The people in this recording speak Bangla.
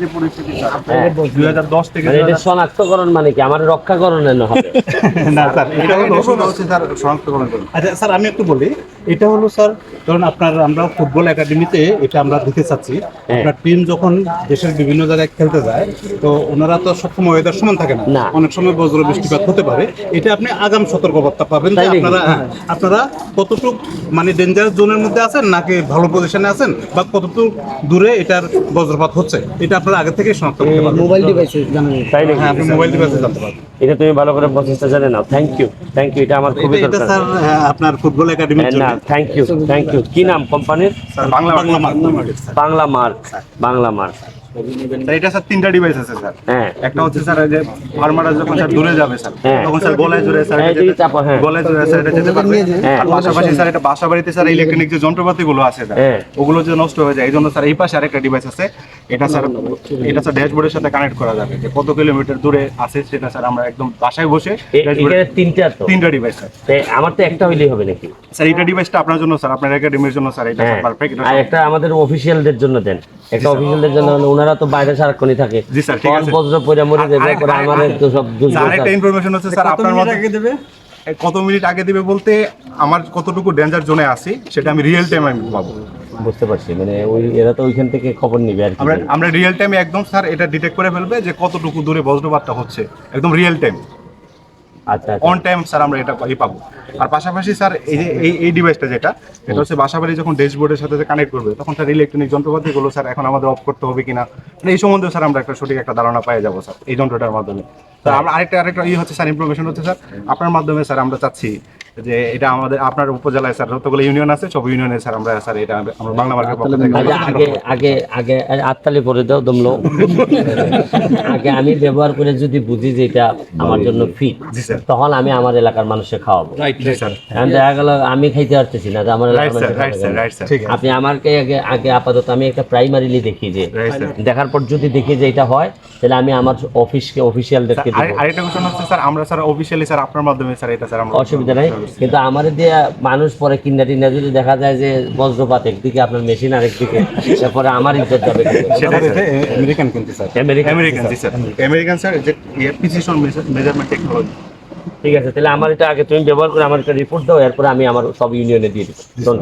যে পরিস্থিতি স্যার হ্যাঁ। দুই হাজার দশ থেকে মানে এটা শনাক্তকরণ মানে কি? আমার রক্ষাকরণের না হবে। না স্যার এটা স্যার শনাক্তকরণ আচ্ছা স্যার আমি একটু বলি। এটা হলো স্যার ধরুন আপনার আমরা ফুটবল একাডেমিতে এটা আমরা দিতে চাচ্ছি আপনার টিম যখন দেশের বিভিন্ন জায়গায় খেলতে যায় তো ওনারা তো সবসময় ওয়েদার সমান থাকে না। অনেক সময় বজ্র বৃষ্টিপাত হতে পারে। এটা আপনি আগাম সতর্কবার্তা পাবেন যে আপনারা হ্যাঁ, আপনারা কতটুক মানে ডেঞ্জারাস জোনের মধ্যে আছেন নাকি ভালো পজিশনে আছেন বা কতটুক দূরে এটার বজ্রপাত হচ্ছে? এটা আপনারা আগে থেকে শনাক্ত করতে পারবেন। মোবাইল ডিভাইসে জানেন। হ্যাঁ আপনি মোবাইল ডিভাইসে জানতে পারবেন। এটা তুমি ভালো করে প্রচেষ্টা জানে নাও। থ্যাংক ইউ থ্যাংক ইউ এটা আমার খুবই দরকার। স্যার আপনার ফুটবল একাডেমির হ্যাঁ, জন্য। না থ্যাংক ইউ থ্যাংক ইউ কি নাম কোম্পানির sir Bangla market Bangla mark Bangla mark sir এটা স্যার তিনটা ডিভাইস আছে স্যার। হ্যাঁ। একটা হচ্ছে স্যার যে ফার্মাররা যখন স্যার দূরে যাবে স্যার হ্যাঁ। তখন স্যার গলায় জুড়ে স্যার হ্যাঁ। গলায় জুড়ে স্যার এটা যেতে পারবে। আর পাশাপাশি স্যার এটা বাসা বাড়িতে স্যার ইলেকট্রনিক যে যন্ত্রপাতি গুলো আছে স্যার। ওগুলো যে নষ্ট হয়ে যায় এই জন্য স্যার এই পাশে আরেকটা ডিভাইস আছে। এটা স্যার এটা স্যার ড্যাশবোর্ডের সাথে কানেক্ট করা যাবে যে কত কিলোমিটার দূরে আছে সেটা স্যার আমরা একদম বাসায় বসে তিনটা তিনটা ডিভাইস স্যার। আমার তো একটা হইলেই হবে নাকি? স্যার এটা ডিভাইসটা আপনার জন্য স্যার আপনার একাডেমির জন্য স্যার এটা পারফেক্ট আর একটা আমাদের অফিসিয়ালদের জন্য দেন। একটা অফিসিয়ালদের জন্য ওনারা তো বাইরে সারাক্ষণই থাকে। জি স্যার, ঠিক কল আছে। বজ্র পয়রা মরে যাবে করে তো সব স্যার আরেকটা ইনফরমেশন হচ্ছে স্যার আপনার মধ্যে দেবে? কত মিনিট আগে দিবে বলতে আমার কতটুকু ডেঞ্জার জোনে আছি সেটা আমি রিয়েল টাইম আমি পাবো। বুঝতে পারছি মানে ওই এরা তো ওইখান থেকে খবর নিবে আর কি। আমরা আমরা রিয়েল টাইমে একদম স্যার এটা ডিটেক্ট করে ফেলবে যে কতটুকু দূরে বজ্রপাতটা হচ্ছে একদম real time on time sir আমরা এটা এই পাবো। আর পাশাপাশি স্যার এই যে এই এই ডিভাইসটা যেটা এটা হচ্ছে বাসাবাড়ি যখন ড্যাশবোর্ডের সাথে কানেক্ট করবে তখন স্যার ইলেকট্রনিক যন্ত্রপাতিগুলো স্যার এখন আমাদের অফ করতে হবে কিনা? মানে এই সম্বন্ধে স্যার আমরা একটা সঠিক একটা ধারণা পেয়ে যাব স্যার এই যন্ত্রটার মাধ্যমে। স্যার আমরা আরেকটা আরেকটা ই হচ্ছে স্যার ইনফরমেশন হচ্ছে স্যার আপনার মাধ্যমে স্যার আমরা চাচ্ছি যে এটা আমাদের আপনার উপজেলায় স্যার যতগুলো ইউনিয়ন আছে সব ইউনিয়নে স্যার আমরা স্যার এটা আমরা বাংলা মার্কেট পক্ষ থেকে আগে আগে আগে আগে আটতালি করে দাও দমলো। আগে আমি ব্যবহার করে যদি বুঝি যে এটা আমার জন্য ফিট জি স্যার। তখন আমি আমার এলাকার মানুষকে খাওয়াবো। জি স্যার। দেখা গেল আমি খাইতে পারতেছি না যে আমার রাইট এলাকার sir right sir right. Sir আপনি আমাকে আগে আগে আপাতত আমি একটা প্রাইমারিলি দেখি যে দেখার পর যদি দেখি যে এটা হয় তাহলে আমি আমার অফিসকে অফিসিয়ালদেরকে আরেকটা কোশ্চেন হচ্ছে স্যার আমরা স্যার অফিসিয়ালি স্যার আপনার মাধ্যমে স্যার এটা স্যার আমরা অসুবিধা নাই। কিন্তু আমাদের দিয়ে মানুষ পরে কিনা টিনা যদি দেখা যায় যে বজ্রপাত একদিকে আপনার মেশিন আরেকদিকে তারপরে আমার ইজ্জত যাবে আমেরিকান কিন্তু স্যার। আমেরিকা আমেরিকান জি স্যার। আমেরিকান স্যার যে প্রিসিশন মেজারমেন্ট টেকনোলজি ঠিক আছে তাহলে আমার এটা আগে তুমি ব্যবহার করে আমার একটা রিপোর্ট দাও এরপরে আমি আমার সব ইউনিয়নে দিয়ে দিবো। ধন্যবাদ।